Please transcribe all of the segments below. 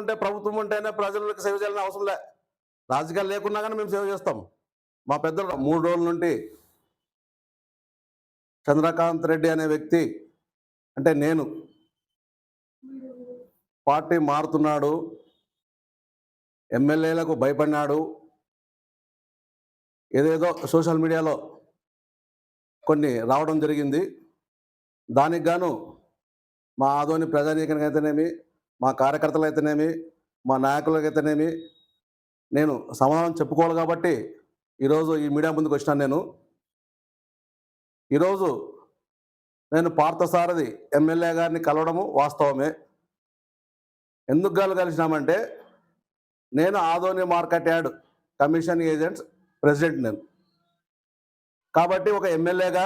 ఉంటే ప్రభుత్వం ఉంటేనే ప్రజలకు సేవ చేయాలని అవసరం లే. రాజకీయాలు లేకున్నా కానీ మేము సేవ చేస్తాం. మా పెద్దలు మూడు రోజుల నుండి చంద్రకాంత్ రెడ్డి అనే వ్యక్తి అంటే నేను పార్టీ మారుతున్నాడు ఎమ్మెల్యేలకు భయపడినాడు. ఏదేదో సోషల్ మీడియాలో కొన్ని రావడం జరిగింది. దానికి గాను మా ఆదోని ప్రజానీకానికి అయితేనేమి మా కార్యకర్తలు అయితేనేమి మా నాయకులకు అయితేనేమి నేను సమాధానం చెప్పుకోవాలి కాబట్టి ఈరోజు ఈ మీడియా ముందుకు వచ్చినాను నేను. ఈరోజు నేను పార్థసారథి ఎమ్మెల్యే గారిని కలవడము వాస్తవమే. ఎందుకు గాలు కలిసినామంటే నేను Adoni market yard commission agents president నేను. కాబట్టి ఒక ఎమ్మెల్యేగా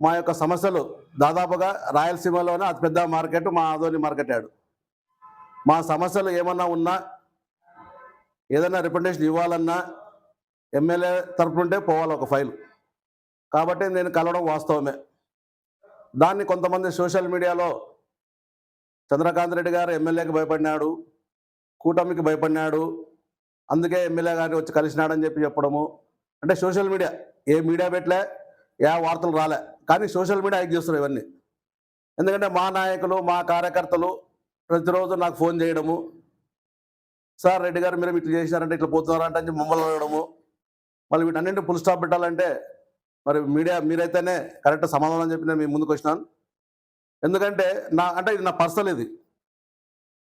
మా యొక్క సమస్యలు దాదాపుగా రాయలసీమలోనే అతిపెద్ద మార్కెట్ మా ఆదోని మార్కెట్ ఆడు మా సమస్యలు ఏమన్నా ఉన్నా ఏదైనా రిప్రజెంటేషన్ ఇవ్వాలన్నా ఎమ్మెల్యే తరపు నుండే పోవాలి ఒక ఫైల్. కాబట్టి నేను కలవడం వాస్తవమే. దాన్ని కొంతమంది సోషల్ మీడియాలో చంద్రకాంత్ రెడ్డి గారు ఎమ్మెల్యేకి భయపడినాడు కూటమికి భయపడినాడు అందుకే ఎమ్మెల్యే గారిని వచ్చి కలిసినాడని చెప్పి చెప్పడము. అంటే సోషల్ మీడియా ఏ మీడియా పెట్టలే ఏ వార్తలు రాలే. కానీ సోషల్ మీడియా యాక్ట్ చేస్తున్నారు ఇవన్నీ. ఎందుకంటే మా నాయకులు మా కార్యకర్తలు ప్రతిరోజు నాకు ఫోన్ చేయడము. సార్ రెడ్డి గారు మీరు ఇట్లా చేసినారంటే ఇట్లా పోతున్నారంటే అని మమ్మల్ని అడగడము. మళ్ళీ వీటన్నింటి ఫుల్ స్టాప్ పెట్టాలంటే మరి మీడియా మీరైతేనే కరెక్ట్ సమాధానం చెప్పి నేను మీ ముందుకు వచ్చినాను. ఎందుకంటే నా అంటే ఇది నా పర్సనల్ ఇది.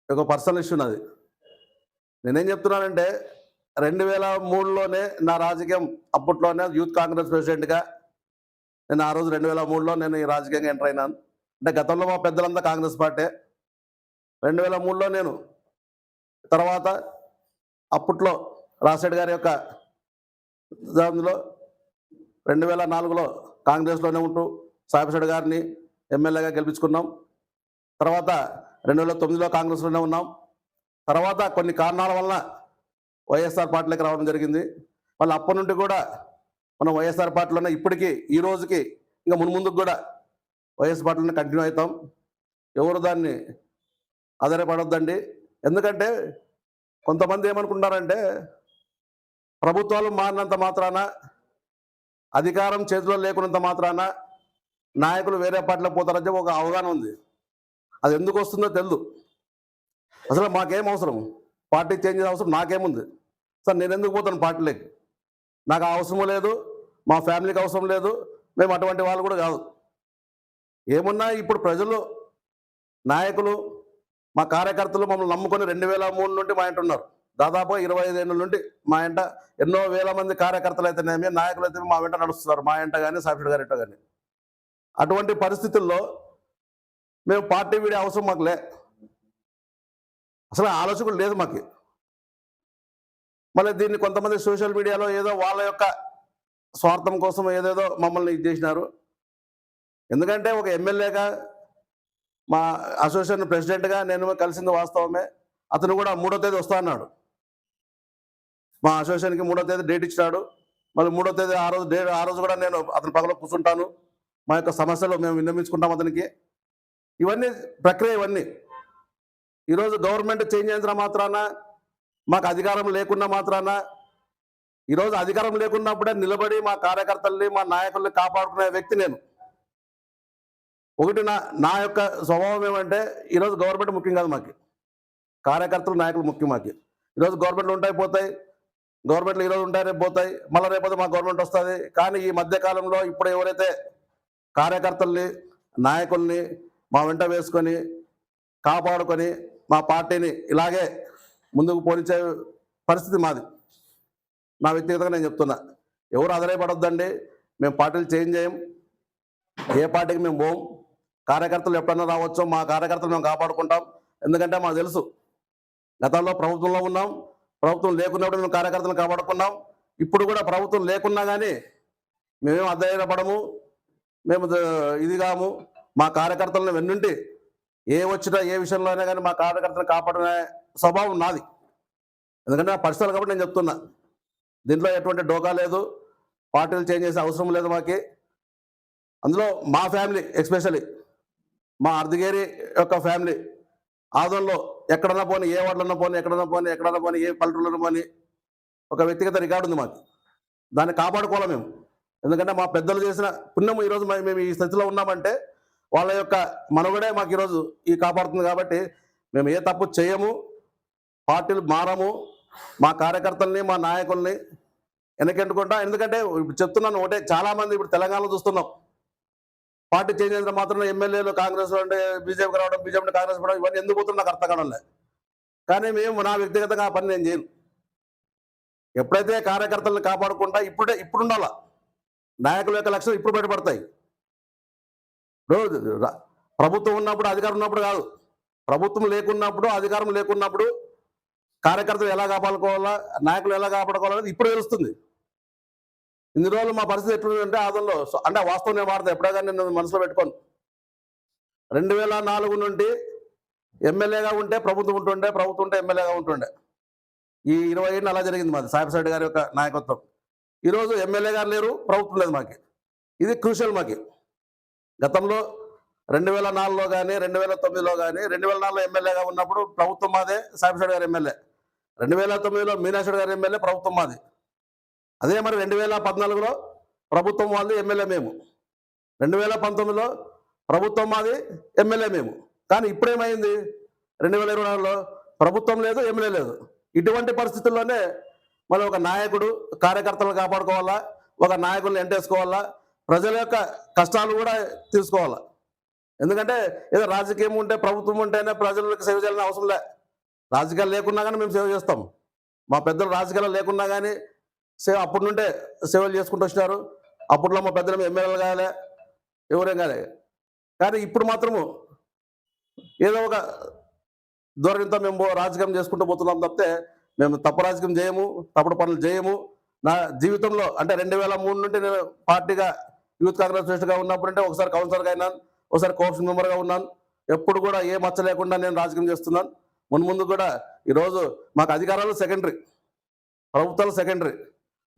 ఒక పర్సనల్ ఇష్యూ నాది. నేనేం చెప్తున్నానంటే రెండు వేల మూడులోనే నా రాజకీయం అప్పట్లోనే యూత్ కాంగ్రెస్ ప్రెసిడెంట్గా నేను ఆ రోజు రెండు వేల మూడులో నేను ఈ రాజకీయంగా ఎంటర్ అయినాను. అంటే గతంలో మా పెద్దలంతా కాంగ్రెస్ పార్టీ. రెండు వేల మూడులో నేను తర్వాత అప్పట్లో రాజశేఖర్ గారి యొక్క దానిలో రెండు వేల నాలుగులో కాంగ్రెస్లోనే ఉంటూ సాయిప్రసాద్ గారిని ఎమ్మెల్యేగా గెలిపించుకున్నాం. తర్వాత రెండు వేల తొమ్మిదిలో కాంగ్రెస్లోనే ఉన్నాం. తర్వాత కొన్ని కారణాల వలన వైఎస్ఆర్ పార్టీలోకి రావడం జరిగింది. మళ్ళీ అప్పటి నుండి కూడా మనం వైఎస్ఆర్ పార్టీలోనే ఇప్పటికీ ఈ రోజుకి ఇంకా మున్ముందుకు కూడా వైఎస్ పార్టీలోనే కంటిన్యూ అవుతాం. ఎవరు దాన్ని ఆధారపడొద్దండి. ఎందుకంటే కొంతమంది ఏమనుకుంటారంటే ప్రభుత్వాలు మారినంత మాత్రాన అధికారం చేతిలో లేకున్నంత మాత్రాన నాయకులు వేరే పార్టీలో పోతారని చెప్పి ఒక అవగాహన ఉంది. అది ఎందుకు వస్తుందో తెలియదు అసలు మాకేం అవసరం? పార్టీ చేంజ్ అవసరం నాకేముంది? సార్ నేను ఎందుకు పోతాను పార్టీలోకి? నాకు అవసరమూ లేదు. మా ఫ్యామిలీకి అవసరం లేదు మేము అటువంటి వాళ్ళు కూడా కాదు. ఏమున్నా ఇప్పుడు ప్రజలు నాయకులు మా కార్యకర్తలు మమ్మల్ని నమ్ముకొని రెండు వేల మూడు నుండి మా ఇంట ఉన్నారు. దాదాపు ఇరవై ఐదు ఏళ్ళ నుండి మా ఇంట ఎన్నో వేల మంది కార్యకర్తలు అయితేనేమి నాయకులు అయితే మా వెంట నడుస్తున్నారు మా ఇంట కానీ సాఫ్ట్వేర్ గారి ఇంట కానీ అటువంటి పరిస్థితుల్లో మేము పార్టీ వీడే అవసరం మాకు లే. అసలు ఆ ఆలోచన లేదు మాకు. మళ్ళీ దీన్ని కొంతమంది సోషల్ మీడియాలో ఏదో వాళ్ళ యొక్క స్వార్థం కోసం ఏదేదో మమ్మల్ని ఇది చేసినారు. ఎందుకంటే ఒక ఎమ్మెల్యేగా మా అసోసియేషన్ ప్రెసిడెంట్గా నేను కలిసింది వాస్తవమే. అతను కూడా మూడో తేదీ వస్తా అన్నాడు. మా అసోసియేషన్కి మూడో తేదీ డేట్ ఇచ్చినాడు. మళ్ళీ మూడో తేదీ ఆ రోజు డేట్ ఆ రోజు కూడా నేను అతని పక్కలో కూర్చుంటాను. మా యొక్క సమస్యలు మేము విన్నమించుకుంటాం అతనికి. ఇవన్నీ ప్రక్రియ ఇవన్నీ. ఈరోజు గవర్నమెంట్ చేంజ్ అయిన మాత్రాన మాకు అధికారం లేకున్నా మాత్రాన ఈరోజు అధికారం లేకున్నప్పుడే నిలబడి మా కార్యకర్తల్ని మా నాయకుల్ని కాపాడుకునే వ్యక్తి నేను. ఒకటి నా నా యొక్క స్వభావం ఏమంటే ఈరోజు గవర్నమెంట్ ముఖ్యం కాదు మాకు. కార్యకర్తలు నాయకులు ముఖ్యం మాకు. ఈరోజు గవర్నమెంట్లు ఉంటాయి పోతాయి. గవర్నమెంట్లు ఈరోజు ఉంటాయి రేపు పోతాయి. మళ్ళీ రేపొద్దు మా గవర్నమెంట్ వస్తుంది. కానీ ఈ మధ్య కాలంలో ఇప్పుడు ఎవరైతే కార్యకర్తల్ని నాయకుల్ని మా వెంట వేసుకొని కాపాడుకొని మా పార్టీని ఇలాగే ముందుకు పోనిచ్చే పరిస్థితి మాది. నా వ్యక్తిగతంగా నేను చెప్తున్నా. ఎవరు ఆధారపడొద్దండి. మేము పార్టీలు చేంజ్ చేయం. ఏ పార్టీకి మేము పోం. కార్యకర్తలు ఎప్పుడన్నా రావచ్చు మా కార్యకర్తలు మేము కాపాడుకుంటాం. ఎందుకంటే మాకు తెలుసు గతంలో ప్రభుత్వంలో ఉన్నాం. ప్రభుత్వం లేకున్నప్పుడు మేము కార్యకర్తలను కాపాడుకున్నాం. ఇప్పుడు కూడా ప్రభుత్వం లేకున్నా కానీ మేమేం అధైర్యపడము మేము ఇది కాము. మా కార్యకర్తలను వెన్నుంటి ఏ వచ్చినా ఏ విషయంలో అయినా కానీ మా కార్యకర్తలను కాపాడే స్వభావం నాది. ఎందుకంటే నా పరిస్థితులు కాబట్టి నేను చెప్తున్నా. దీంట్లో ఎటువంటి డోకా లేదు. పార్టీలు చేంజ్ చేసే అవసరం లేదు మాకి. అందులో మా ఫ్యామిలీ ఎస్పెషల్లీ మా అర్ధగేరి యొక్క ఫ్యామిలీ ఆదంలో ఎక్కడన్నా పోనీ ఏ వార్డులన్నా పోనీ ఎక్కడన్నా పోనీ ఎక్కడన్నా పోనీ ఏ పల్లెటూళ్ళలో పోనీ ఒక వ్యక్తిగత రికార్డు ఉంది మాకు. దాన్ని కాపాడుకోవాలి మేము. ఎందుకంటే మా పెద్దలు చేసిన పుణ్యము ఈరోజు మేము ఈ స్థితిలో ఉన్నామంటే వాళ్ళ యొక్క మనుగడే మాకు ఈరోజు ఈ కాపాడుతుంది కాబట్టి మేము ఏ తప్పు చేయము. పార్టీలు మారము. మా కార్యకర్తల్ని మా నాయకుల్ని వెనకెంటుకుంటా ఎందుకంటే ఇప్పుడు చెప్తున్నాను ఒకటే చాలా మంది ఇప్పుడు తెలంగాణలో చూస్తున్నాం. పార్టీ చేంజ్ అయిన మాత్రం ఎమ్మెల్యేలు కాంగ్రెస్ అంటే బీజేపీకి రావడం బీజేపీ కాంగ్రెస్ రావడం ఇవన్నీ ఎందుకు పోతున్నా నాకు అర్థం కావడం కానీ మేము నా వ్యక్తిగతంగా ఆ పని నేను చేయను. ఎప్పుడైతే కార్యకర్తలను కాపాడుకుంటా ఇప్పుడే ఇప్పుడు ఉండాల నాయకుల యొక్క లక్ష్యం ఇప్పుడు బయటపడతాయి. రోజు ప్రభుత్వం ఉన్నప్పుడు అధికారం ఉన్నప్పుడు కాదు. ప్రభుత్వం లేకున్నప్పుడు అధికారం లేకున్నప్పుడు కార్యకర్తలు ఎలా కాపాడుకోవాలా నాయకులు ఎలా కాపాడుకోవాలనేది ఇప్పుడు తెలుస్తుంది. ఇన్ని రోజులు మా పరిస్థితి ఎట్లుందంటే ఆదంలో అంటే వాస్తవం నేను వాడతా ఎప్పుడో కానీ నేను మనసులో పెట్టుకోను. రెండు వేల నాలుగు నుండి ఎమ్మెల్యేగా ఉంటే ప్రభుత్వం ఉంటుండే ప్రభుత్వం ఉంటే ఎమ్మెల్యేగా ఉంటుండే. ఈ ఇరవై ఏళ్ళు అలా జరిగింది మాది సాయిబ్ గారి యొక్క నాయకత్వం. ఈరోజు ఎమ్మెల్యే గారు లేరు ప్రభుత్వం లేదు మాకి. ఇది క్రూషియల్ మాకి. గతంలో రెండు వేల నాలుగులో కానీ రెండు వేల తొమ్మిదిలో కానీ రెండు వేల నాలుగులో ఎమ్మెల్యేగా ఉన్నప్పుడు ప్రభుత్వం మాదే సాయిబ్ గారి ఎమ్మెల్యే. రెండు వేల తొమ్మిదిలో మీనాశ్వరి గారి ఎమ్మెల్యే ప్రభుత్వం మాది. అదే మరి రెండు వేల పద్నాలుగులో ప్రభుత్వం వాళ్ళది ఎమ్మెల్యే మేము. రెండు వేల పంతొమ్మిదిలో ప్రభుత్వం మాది ఎమ్మెల్యే మేము. కానీ ఇప్పుడేమైంది? రెండు వేల ఇరవై నాలుగులో ప్రభుత్వం లేదు ఎమ్మెల్యే లేదు. ఇటువంటి పరిస్థితుల్లోనే మనం ఒక నాయకుడు కార్యకర్తలను కాపాడుకోవాలా? ఒక నాయకుల్ని ఎంటేసుకోవాలా? ప్రజల యొక్క కష్టాలు కూడా తీసుకోవాలా? ఎందుకంటే ఏదో రాజకీయం ఉంటే ప్రభుత్వం ఉంటేనే ప్రజలకు సేవ చేయాలని అవసరం లే. రాజకీయాలు లేకున్నా కానీ మేము సేవ చేస్తాం. మా పెద్దలు రాజకీయాలు లేకున్నా కానీ సేవ అప్పటి నుండే సేవలు చేసుకుంటూ వచ్చినారు. అప్పట్లో మా పెద్దలు ఎమ్మెల్యేలు కాలే ఎవరేం కాలే. కానీ ఇప్పుడు మాత్రము ఏదో ఒక ధోరణితో మేము రాజకీయం చేసుకుంటూ పోతున్నాం తప్పితే మేము తప్పు రాజకీయం చేయము తప్పుడు పనులు చేయము. నా జీవితంలో అంటే రెండు వేల మూడు నుండి నేను పార్టీగా యూత్ కాంగ్రెస్ ప్రెసిడెంట్గా ఉన్నప్పుడు అంటే ఒకసారి కౌన్సిలర్గా అయినాను ఒకసారి కోఆప్షన్ మెంబర్గా ఉన్నాను. ఎప్పుడు కూడా ఏ మచ్చ లేకుండా నేను రాజకీయం చేస్తున్నాను. మున్ ముందు కూడా ఈరోజు మాకు అధికారాలు సెకండరీ ప్రభుత్వాలు సెకండరీ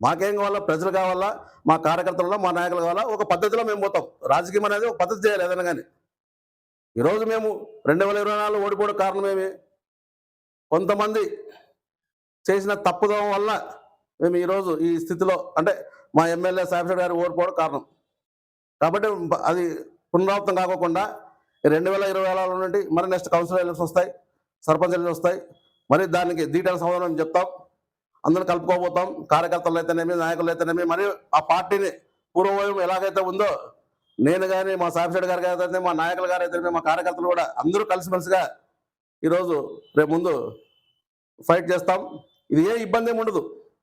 మాకేం కావాలా? ప్రజలు కావాలా? మా కార్యకర్తలు మా నాయకులు కావాలా? ఒక పద్ధతిలో మేము పోతాం. రాజకీయం అనేది ఒక పద్ధతి చేయాలి ఏదైనా కానీ. ఈరోజు మేము రెండు వేల ఇరవై నాలుగు ఓడిపోవడం కారణం ఏమి? కొంతమంది చేసిన తప్పుదం వల్ల మేము ఈరోజు ఈ స్థితిలో అంటే మా ఎమ్మెల్యే సాహిబ్ గారు ఓడిపోవడం కారణం. కాబట్టి అది పునరావృతం కాకోకుండా రెండు వేల ఇరవై నాలుగు నుండి మరి నెక్స్ట్ కౌన్సిల్ ఎలక్షన్స్ వస్తాయి. సర్పంచ్ వస్తాయి. మరి దానికి డీటెయిల్స్ సమాధానం చెప్తాం. అందరం కలుపుకోబోతాం. కార్యకర్తలు అయితేనేమి నాయకులు అయితేనేమి మరి ఆ పార్టీని పూర్వవయం ఎలాగైతే ఉందో నేను కానీ మా సాహిబ్ గారు అయితే మా నాయకులు గారు అయితే మా కార్యకర్తలు కూడా అందరూ కలిసిమెలిసిగా ఈరోజు రేపు ముందు ఫైట్ చేస్తాం. ఇది ఏ ఇబ్బంది ఏమి ఉండదు.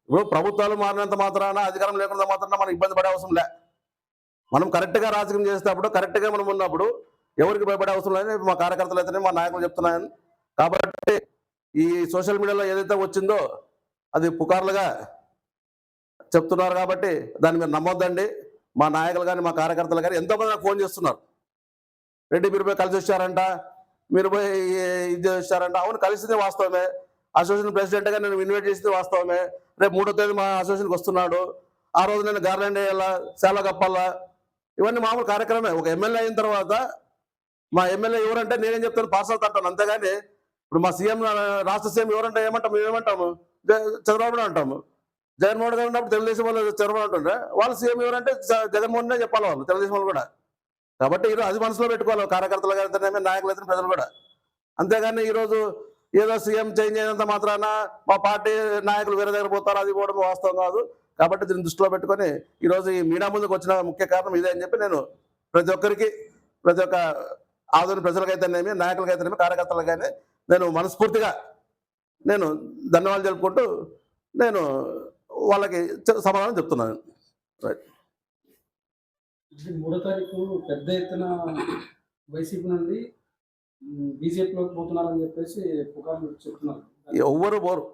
ఇప్పుడు ప్రభుత్వాలు మారినంత మాత్రాన అధికారం లేకుండా మాత్రాన మనం ఇబ్బంది పడే అవసరం లే. మనం కరెక్ట్గా రాజకీయం చేసేటప్పుడు కరెక్ట్గా మనం ఉన్నప్పుడు ఎవరికి భయపడే అవసరం లేదని మా కార్యకర్తలు అయితేనే మా నాయకులు చెప్తున్నాయని కాబట్టి ఈ సోషల్ మీడియాలో ఏదైతే వచ్చిందో అది పుకార్లుగా చెప్తున్నారు కాబట్టి దాన్ని మీరు నమ్మొద్దండి. మా నాయకులు కానీ మా కార్యకర్తలు కానీ ఎంతోమంది నాకు ఫోన్ చేస్తున్నారు. రెడ్డి మీరు పోయి కలిసి వచ్చారంట. మీరు పోయి ఇది వచ్చారంట అవును కలిసింది వాస్తవమే. అసోసియేషన్ ప్రెసిడెంట్గా నేను ఇన్వైట్ చేసింది వాస్తవమే. రేపు మూడో తేదీ మా అసోసియేషన్కి వస్తున్నాడు. ఆ రోజు నేను గార్లెండ్ వేయాలా చాలా కప్పాలా ఇవన్నీ మామూలు కార్యక్రమే. ఒక ఎమ్మెల్యే అయిన తర్వాత మా ఎమ్మెల్యే ఎవరంటే నేనేం చెప్తాను పార్సల్ తంటాను అంతేగాని ఇప్పుడు మా సీఎం రాష్ట్ర సీఎం ఎవరంటే ఏమంటాం మేము ఏమంటాము చంద్రబాబు అంటాము. జగన్మోహన్ గారు ఉన్నప్పుడు తెలుగుదేశం వాళ్ళు చంద్రబాబు అంటుండే వాళ్ళు సీఎం ఎవరంటే జ- జగన్మోహన్ చెప్పాలి వాళ్ళు తెలుగుదేశం వాళ్ళు కూడా. కాబట్టి ఈరోజు అది మనసులో పెట్టుకోవాలి కార్యకర్తలు కానీ నాయకులు అయితే ప్రజలు కూడా. అంతేగాని ఈరోజు ఏదో సీఎం చేంజ్ అయినంత మాత్రాన మా పార్టీ నాయకులు వేరే దగ్గర పోతారు? అది పోవడం వాస్తవం కాదు. కాబట్టి దీన్ని దృష్టిలో పెట్టుకొని ఈరోజు ఈ మీడియా ముందుకు వచ్చిన ముఖ్య కారణం ఇదే అని చెప్పి నేను ప్రతి ఒక్కరికి ప్రతి ఒక్క ఆధునిక ప్రజలకైతేనేమి నాయకులకైతేనేమి కార్యకర్తలకైనా నేను మనస్ఫూర్తిగా నేను ధన్యవాదాలు తెలుపుకుంటూ నేను వాళ్ళకి సమాధానం చెప్తున్నాను. ఇది మూడో తారీఖు పెద్ద ఎత్తున వైసీపీ నుండి బీజేపీలోకి పోతున్నారని చెప్పేసి పుకార్లు చెప్తున్నారు. ఎవ్వరు పోరు.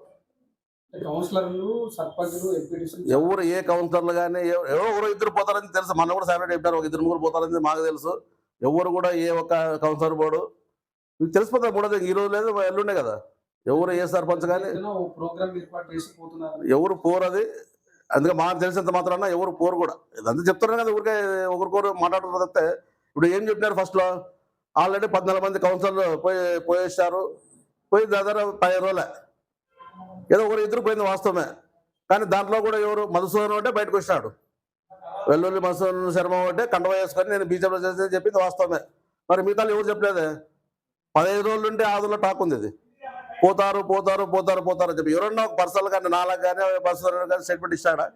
కౌన్సిలర్లు సర్పంచ్లు ఎంపీటీసీ ఎవరు ఏ కౌన్సిలర్లు కానీ ఎవరో ఎవరో ఇద్దరు పోతారని తెలుసు. మన కూడా సపరేట్ చెప్పారు ఒక ఇద్దరు ముగ్గురు పోతారని మాకు తెలుసు. ఎవరు కూడా ఏ ఒక్క కౌన్సిలర్ పోడు. మీకు తెలిసిపోతుంది మూడో ఈ రోజు లేదు ఎల్లుండే కదా. ఎవరు ఏ సర్పంచ్ కానీ ఎవరు పోరు అది. అందుకే మాకు తెలిసినంత మాత్రాన ఎవరు పోరు కూడా. ఇదంతా చెప్తున్నారు కదా ఊరికే ఒకరికొరు మాట్లాడుతున్నారు తప్పితే. ఇప్పుడు ఏం చెప్పినారు ఫస్ట్లో ఆల్రెడీ పద్నాలుగు మంది కౌన్సిలర్లు పోయి పోయేసారు పోయి దాదాపు పది రోజులే. ఏదో ఒకరు ఇద్దరు పోయింది వాస్తవమే. కానీ దాంట్లో కూడా ఎవరు మధుసూదన్ అంటే బయటకు వచ్చినాడు. వెల్లుల్లి మధుసూదన్ శర్మ అంటే కండవ వేసుకొని నేను బీజేపీలో చేసి చెప్పింది వాస్తవమే. మరి మిగతా ఎవరు చెప్పలేదే? పదహైదు రోజులు ఉంటే ఆదులో టాక్ ఉంది ఇది. పోతారు పోతారు పోతారు పోతారు అని చెప్పి. ఎవరన్నా ఒక పర్సనల్ కానీ నాలుగు కానీ పర్సనల్ కానీ స్టేట్మెంట్ ఇస్తాడా?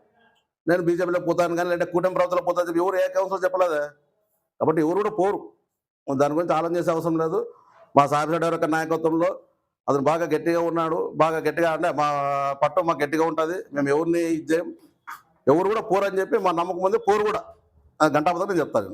నేను బీజేపీలో పోతాను కానీ లేదంటే కూటమి ప్రభుత్వంలో పోతాను చెప్పి ఎవరు ఏ కౌన్సిల్ చెప్పలేదే? కాబట్టి ఎవరు కూడా పోరు. దాని గురించి ఆలోచన చేసే అవసరం లేదు. మా సాయిబేట యొక్క నాయకత్వంలో అతను బాగా గట్టిగా ఉన్నాడు. బాగా గట్టిగా అంటే మా పట్టు మాకు గట్టిగా ఉంటుంది. మేము ఎవరిని ఇది ఎవరు కూడా పోరు అని చెప్పి మా నమ్మకం ఉంది. పోరు కూడా. గంటాపదం నేను చెప్తాను